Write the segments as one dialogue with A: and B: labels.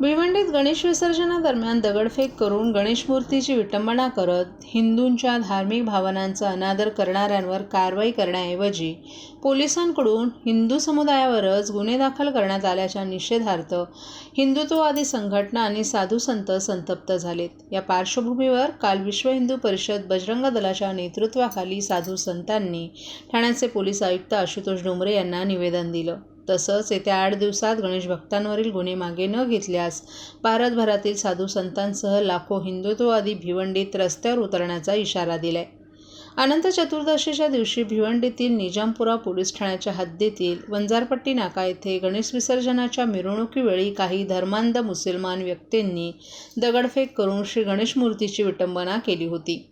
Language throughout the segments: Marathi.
A: भिवंडीत गणेश विसर्जनादरम्यान दगडफेक करून गणेश मूर्तीची विटंबना करत हिंदूंच्या धार्मिक भावनांचा अनादर करणाऱ्यांवर कारवाई करण्याऐवजी पोलिसांकडून हिंदू समुदायावरच गुन्हे दाखल करण्यात आल्याच्या निषेधार्थ हिंदुत्ववादी संघटना आणि साधू संत संतप्त झालेत. या पार्श्वभूमीवर काल विश्व हिंदू परिषद बजरंग दलाच्या नेतृत्वाखाली साधू संतांनी ठाण्याचे पोलीस आयुक्त आशुतोष डोंबरे यांना निवेदन दिलं. तसंच येत्या आठ दिवसात गणेश भक्तांवरील गुन्हे मागे न घेतल्यास भारतभरातील साधू संतांसह लाखो हिंदुत्ववादी भिवंडीत रस्त्यावर उतरण्याचा इशारा दिलाय. अनंत चतुर्दशीच्या दिवशी भिवंडीतील निजामपुरा पोलीस ठाण्याच्या हद्दीतील वंजारपट्टी नाका येथे गणेश विसर्जनाच्या मिरवणुकीवेळी काही धर्मांध मुसलमान व्यक्तींनी दगडफेक करून श्री गणेश मूर्तीची विटंबना केली होती.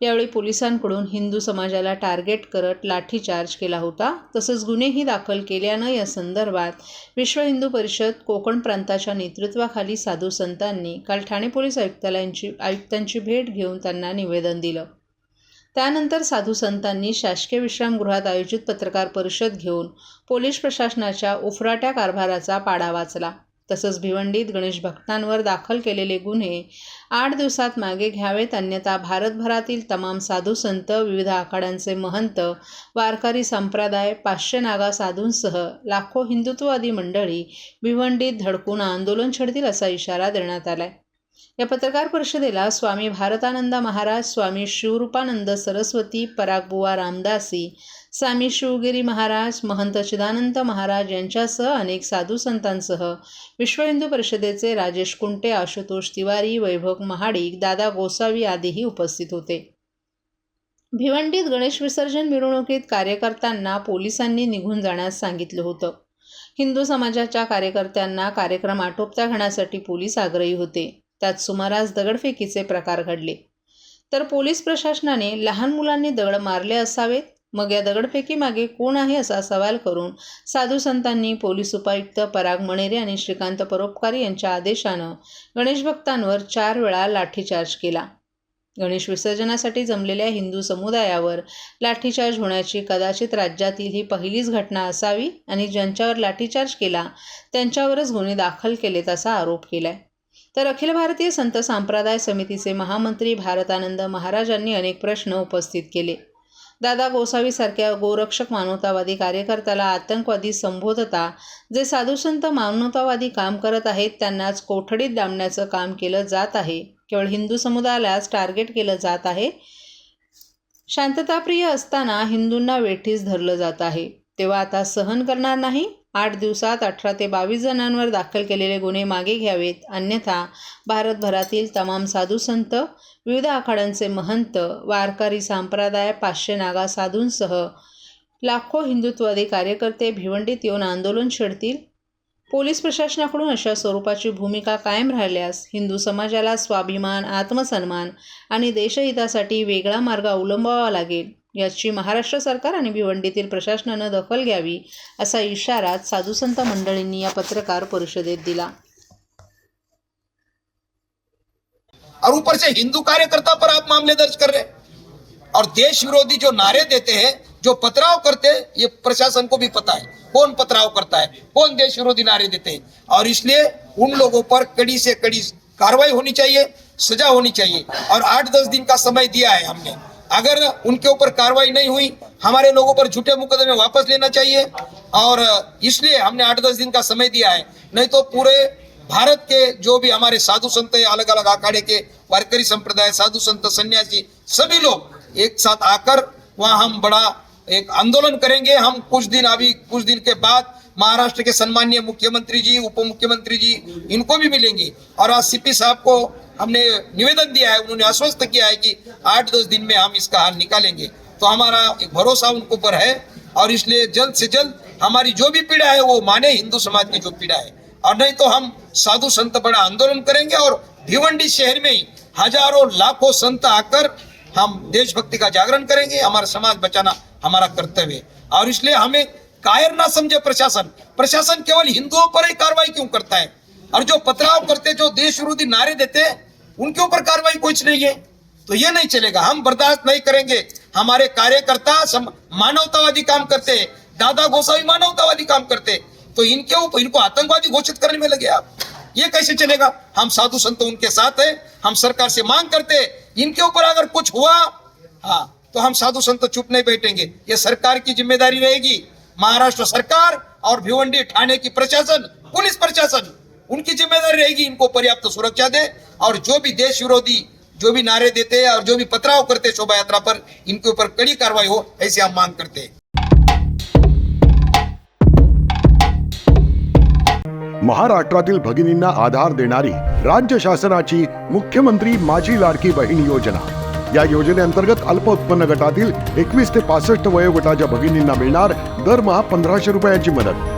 A: यावेळी पोलिसांकडून हिंदू समाजाला टार्गेट करत लाठीचार्ज केला होता. तसंच गुन्हेही दाखल केल्यानं या संदर्भात विश्व हिंदू परिषद कोकण प्रांताच्या नेतृत्वाखाली साधू संतांनी काल ठाणे पोलीस आयुक्तालयांची आयुक्तांची भेट घेऊन त्यांना निवेदन दिलं. त्यानंतर साधू संतांनी शासकीय विश्रामगृहात आयोजित पत्रकार परिषद घेऊन पोलीस प्रशासनाच्या उफराट्या कारभाराचा पाडा वाचला. तसंच भिवंडीत गणेश भक्तांवर दाखल केलेले गुन्हे आठ दिवसात मागे घ्यावेत अन्यथा भारतभरातील तमाम साधू संत विविध आखाड्यांचे महंत वारकरी संप्रदाय पाचशे नागा साधूंसह लाखो हिंदुत्ववादी मंडळी भिवंडीत धडकून आंदोलन छेडतील असा इशारा देण्यात आला आहे या पत्रकार परिषदेला स्वामी भारतानंद महाराज स्वामी शिवरूपानंद सरस्वती परागबुवा रामदासी स्वामी शिवगिरी महाराज महंत चिदानंद महाराज यांच्यासह अनेक साधू संतांसह विश्व हिंदू परिषदेचे राजेश कुंटे आशुतोष तिवारी वैभव महाडिक दादा गोसावी आदीही उपस्थित होते. भिवंडीत गणेश विसर्जन मिरवणुकीत कार्यकर्त्यांना पोलिसांनी निघून जाण्यास सांगितलं होतं. हिंदू समाजाच्या कार्यकर्त्यांना कार्यक्रम आटोपता घेण्यासाठी पोलीस आग्रही होते. त्यात सुमारास दगडफेकीचे प्रकार घडले. तर पोलीस प्रशासनाने लहान मुलांनी दगड मारले असावेत? मग या दगडफेकीमागे कोण आहे असा सवाल करून साधू संतांनी पोलीस उपायुक्त पराग मणेरे आणि श्रीकांत परोपकारी यांच्या आदेशानं गणेश भक्तांवर चार वेळा लाठीचार्ज केला. गणेश विसर्जनासाठी जमलेल्या हिंदू समुदायावर लाठीचार्ज होण्याची कदाचित राज्यातील ही पहिलीच घटना असावी आणि ज्यांच्यावर लाठीचार्ज केला त्यांच्यावरच गुन्हे दाखल केलेत असा आरोप केलाय. तर अखिल भारतीय संत संप्रदाय समितीचे महामंत्री भारतानंद महाराजांनी अनेक प्रश्न उपस्थित केले. दादा गोसावीसारख्या गोरक्षक मानवतावादी कार्यकर्त्याला आतंकवादी संबोधता जे साधुसंत मानवतावादी काम करत आहेत त्यांनाच कोठडीत डांबण्याचं काम केलं जात आहे. केवळ हिंदू समुदायालाच टार्गेट केलं जात आहे. शांतताप्रिय असताना हिंदूंना वेठीस धरलं जात आहे. तेव्हा आता सहन करणार नाही? आठ दिवसात अठरा ते बावीस जणांवर दाखल केलेले गुन्हे मागे घ्यावेत. अन्यथा भारतभरातील तमाम साधू संत विविध आखाड्यांचे महंत वारकरी संप्रदाय पाचशे नागा साधूंसह लाखो हिंदुत्ववादी कार्यकर्ते भिवंडीत येऊन आंदोलन छेडतील? पोलीस प्रशासनाकडून अशा स्वरूपाची भूमिका कायम राहिल्यास हिंदू समाजाला स्वाभिमान आत्मसन्मान आणि देशहितासाठी वेगळा मार्ग अवलंबावा लागेल. याची महाराष्ट्र सरकार आणि भिवंडीतील प्रशासनानं दखल घ्यावी असा इशारा साधुसंत मंडळींनी या पत्रकार परिषदेत दिला.
B: और ऊपर से हिंदू कार्यकर्ता पर आप मामले दर्ज कर रहे और देश विरोधी जो नारे देते हैं जो पथराव करते हैं ये प्रशासन को भी पता है। कौन पथराव करता है? कौन देश विरोधी नारे देते हैं? और इसलिए उन लोगों पर कड़ी से कड़ी कार्रवाई होनी चाहिए सजा होनी चाहिए। और आठ दस दिन का समय दिया है हमने। अगर उनके ऊपर कार्रवाई नहीं हुई, हमारे लोगों पर झूठे मुकदमे वापस लेना चाहिए। और इसलिए हमने आठ दस दिन का समय दिया है। नहीं तो पूरे भारत के जो भी हमारे साधु संत है अलग अलग अखाड़े के, वारकरी संप्रदाय, साधु संत, सन्यासी, सभी लोग एक साथ आकर वहाँ हम बड़ा एक आंदोलन करेंगे। हम कुछ दिन अभी, कुछ दिन के बाद महाराष्ट्र के सम्मानीय मुख्यमंत्री जी, उप मुख्यमंत्री जी, इनको भी मिलेंगे। और आज सीपी साहब को हमने निवेदन दिया है, उन्होंने आश्वस्त किया है कि आठ दस दिन में हम इसका हल निकालेंगे। तो हमारा एक भरोसा उनको पर है और इसलिए जल्द से जल्द हमारी जो भी पीड़ा है, वो माने हिंदू समाज की जो पीड़ा है। और नहीं तो हम साधु संत बड़ा आंदोलन करेंगे और भिवंडी शहर में ही हज़ारों, लाखों संत आकर हम देशभक्ति का जागरण करेंगे। हमारा समाज बचाना हमारा कर्तव्य है। और इसलिए हमें कायर ना समझे प्रशासन। प्रशासन केवल हिंदुओं पर ही कार्रवाई क्यों करता है? और जो पथराव करते, जो देश विरोधी नारे देते उनके ऊपर कार्रवाई कुछ नहीं है। तो ये नहीं चलेगा। हम बर्दाश्त नहीं करेंगे। हमारे कार्यकर्ता मानवतावादी काम करते दादा गोसावी मानवतावादी काम करते तो इनके ऊपर इनको आतंकवादी घोषित करने में लगे आप। ये कैसे चलेगा? हम साधु संत उनके साथ है। हम सरकार से मांग करते इनके ऊपर अगर कुछ हुआ हाँ तो हम साधु संत चुप नहीं बैठेंगे। ये सरकार की ज़िम्मेदारी रहेगी। महाराष्ट्र सरकार और भिवंडी थाने की प्रशासन, पुलिस प्रशासन उनकी जिम्मेदारी रहेगी इनको पर्याप्त सुरक्षा दे और जो भी देश विरोधी जो भी नारे देते हैं और जो भी पथराव करते शोभा यात्रा पर इनके ऊपर कड़ी कार्रवाई हो ऐसी हम मांग करते हैं।
C: महाराष्ट्रातील भगिनींना आधार देणारी राज्य शासनाची मुख्यमंत्री माझी लाडकी बहीण योजना. या योजनेअंतर्गत अल्प उत्पन्न गटातील एकवीस ते पासष्ट वयोगटाच्या भगिनींना मिळणार दरमहा पंधराशे रुपयांची मदत.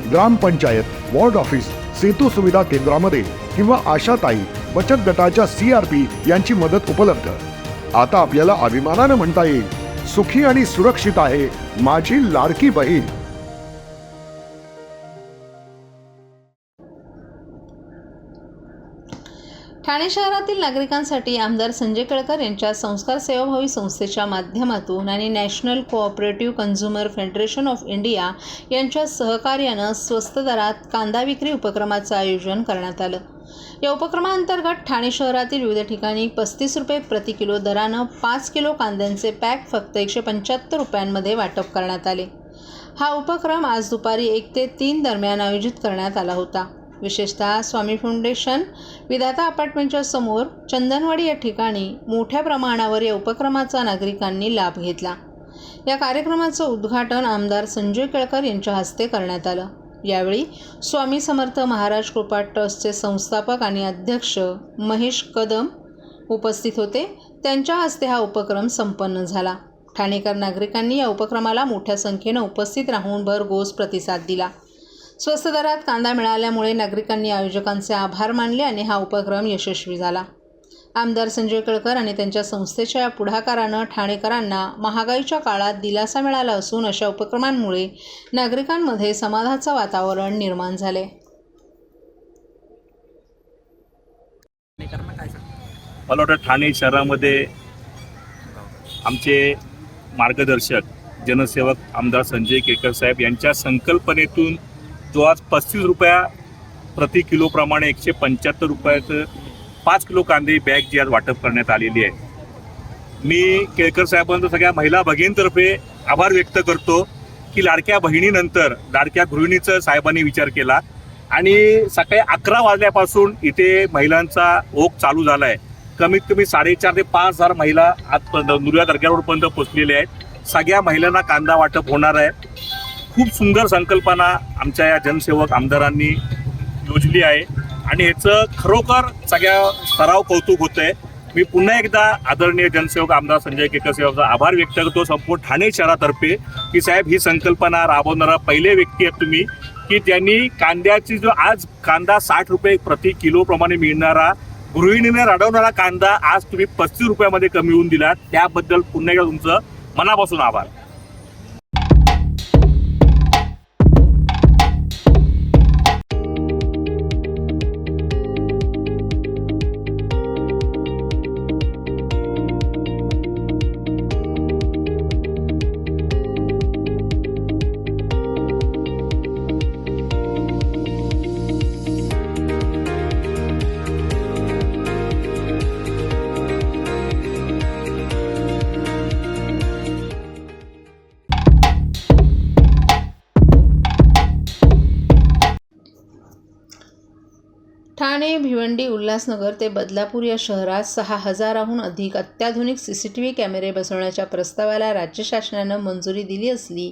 C: ग्रामपंचायत वॉर्ड ऑफिस सेतू सुविधा केंद्रामध्ये किंवा आशाताई बचत गटाच्या सी आर पी यांची मदत उपलब्ध. आता आपल्याला अभिमानानं म्हणता येईल सुखी आणि सुरक्षित आहे माझी लाडकी बहीण.
A: ठाणे शहरातील नागरिकांसाठी आमदार संजय केळकर यांच्या संस्कार सेवाभावी संस्थेच्या माध्यमातून आणि national cooperative consumer federation of India यांच्या सहकार्यानं स्वस्त दरात कांदा विक्री उपक्रमाचं आयोजन करण्यात आलं. या उपक्रमाअंतर्गत ठाणे शहरातील विविध ठिकाणी पस्तीस रुपये प्रति किलो दरानं पाच किलो कांद्यांचे पॅक फक्त एकशे पंच्याहत्तर रुपयांमध्ये वाटप करण्यात आले. हा उपक्रम आज दुपारी एक ते तीन दरम्यान आयोजित करण्यात आला होता. विशेषतः स्वामी फाउंडेशन विधाता अपार्टमेंटच्या समोर चंदनवाडी या ठिकाणी मोठ्या प्रमाणावर या उपक्रमाचा नागरिकांनी लाभ घेतला. या कार्यक्रमाचं उद्घाटन आमदार संजय केळकर यांच्या हस्ते करण्यात आलं. यावेळी स्वामी समर्थ महाराज कृपा ट्रस्टचे संस्थापक आणि अध्यक्ष महेश कदम उपस्थित होते. त्यांच्या हस्ते हा उपक्रम संपन्न झाला. ठाणेकर नागरिकांनी या उपक्रमाला मोठ्या संख्येनं उपस्थित राहून भरघोस प्रतिसाद दिला. स्वस्त दरात कांदा मिळाल्यामुळे नागरिकांनी आयोजकांचे आभार मानले आणि हा उपक्रम यशस्वी झाला. आमदार संजय केळकर आणि त्यांच्या संस्थेच्या या पुढाकारानं ठाणेकरांना महागाईच्या काळात दिलासा मिळाला असून अशा उपक्रमांमुळे नागरिकांमध्ये समाधाचं वातावरण निर्माण झाले.
D: मला वाटतं ठाणे शहरामध्ये आमचे मार्गदर्शक जनसेवक आमदार संजय केळकर साहेब यांच्या संकल्पनेतून जो आज पस्तीस रुपया प्रति किलोप्रमाणे एकशे पंच्याहत्तर रुपयाचं पाच किलो कांदे बॅग जी आज वाटप करण्यात आलेली आहे. मी केळकर साहेबांचं सगळ्या महिला भगिनीतर्फे आभार व्यक्त करतो की लाडक्या बहिणीनंतर लाडक्या गृहिणीचं साहेबांनी विचार केला आणि सकाळी अकरा वाजल्यापासून इथे महिलांचा ओघ चालू झाला आहे कमीत कमी साडेचार ते पाच हजार महिला आजपर्यंत नुर्या दर्ग्यावरपर्यंत पोचलेल्या आहेत. सगळ्या महिलांना कांदा वाटप होणार आहे. खूप सुंदर संकल्पना आमच्या या जनसेवक आमदारांनी योजली आहे. आणि ह्याचं खरोखर सगळ्या सराव कौतुक होतं आहे मी पुन्हा एकदा आदरणीय जनसेवक आमदार संजय केकर साहेबांचा आभार व्यक्त करतो. संपूर्ण ठाणे शहरातर्फे की साहेब ही संकल्पना राबवणारा पहिले व्यक्ती आहेत तुम्ही की त्यांनी कांद्याची जो आज कांदा साठ रुपये प्रति किलोप्रमाणे मिळणारा गृहिणीने रडवणारा कांदा आज तुम्ही पस्तीस रुपयामध्ये कमी होऊन दिलात त्याबद्दल पुन्हा एकदा तुमचं मनापासून आभार.
A: भिवंडी उल्हासनगर ते बदलापूर या शहरात सहा हजाराहून अधिक अत्याधुनिक सी सी टी व्ही कॅमेरे बसवण्याच्या प्रस्तावाला राज्य शासनानं मंजुरी दिली असली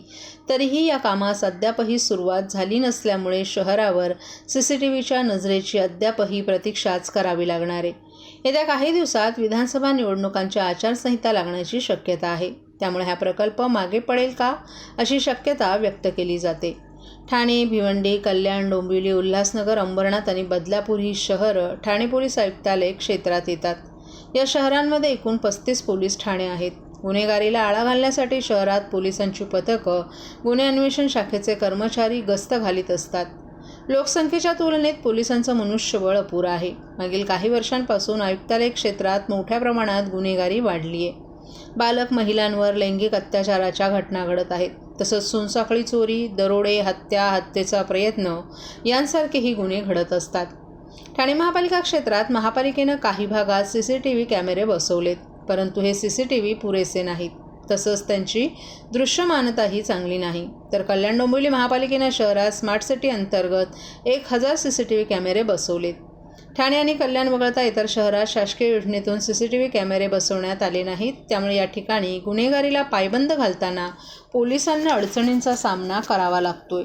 A: तरीही या कामास अद्यापही सुरुवात झाली नसल्यामुळे शहरावर सी सी टी व्हीच्या नजरेची अद्यापही प्रतीक्षाच करावी लागणार आहे. येत्या काही दिवसात विधानसभा निवडणुकांच्या आचारसंहिता लागण्याची शक्यता आहे. त्यामुळे हा प्रकल्प मागे पडेल का अशी शक्यता व्यक्त केली जाते. ठाणे भिवंडी कल्याण डोंबिवली उल्हासनगर अंबरनाथ आणि बदलापूर ही शहरं ठाणे पोलीस आयुक्तालय क्षेत्रात येतात. या शहरांमध्ये एकूण पस्तीस पोलीस ठाणे आहेत. गुन्हेगारीला आळा घालण्यासाठी शहरात पोलिसांची पथकं गुन्हे अन्वेषण शाखेचे कर्मचारी गस्त घालीत असतात. लोकसंख्येच्या तुलनेत पोलिसांचं मनुष्यबळ अपुरं आहे. मागील काही वर्षांपासून आयुक्तालय क्षेत्रात मोठ्या प्रमाणात गुन्हेगारी वाढली आहे बालक महिलांवर लैंगिक अत्याचाराच्या घटना घडत आहेत. तसंच सोनसाखळी चोरी दरोडे हत्या हत्येचा प्रयत्न यांसारखेही गुन्हे घडत असतात. ठाणे महापालिका क्षेत्रात महापालिकेनं काही भागात सी सी टी व्ही कॅमेरे बसवलेत परंतु हे सी सी टी व्ही पुरेसे नाहीत. तसंच त्यांची दृश्यमानताही चांगली नाही. तर कल्याण डोंबिवली महापालिकेनं शहरात स्मार्ट सिटी अंतर्गत एक हजार सी सी टी व्ही कॅमेरे बसवलेत. ठाणे आणि कल्याण वगळता इतर शहरात शासकीय योजनेतून सी सी टी व्ही कॅमेरे बसवण्यात आले नाहीत. त्यामुळे या ठिकाणी गुन्हेगारीला पायबंद घालताना पोलिसांना अडचणींचा सामना करावा लागतोय.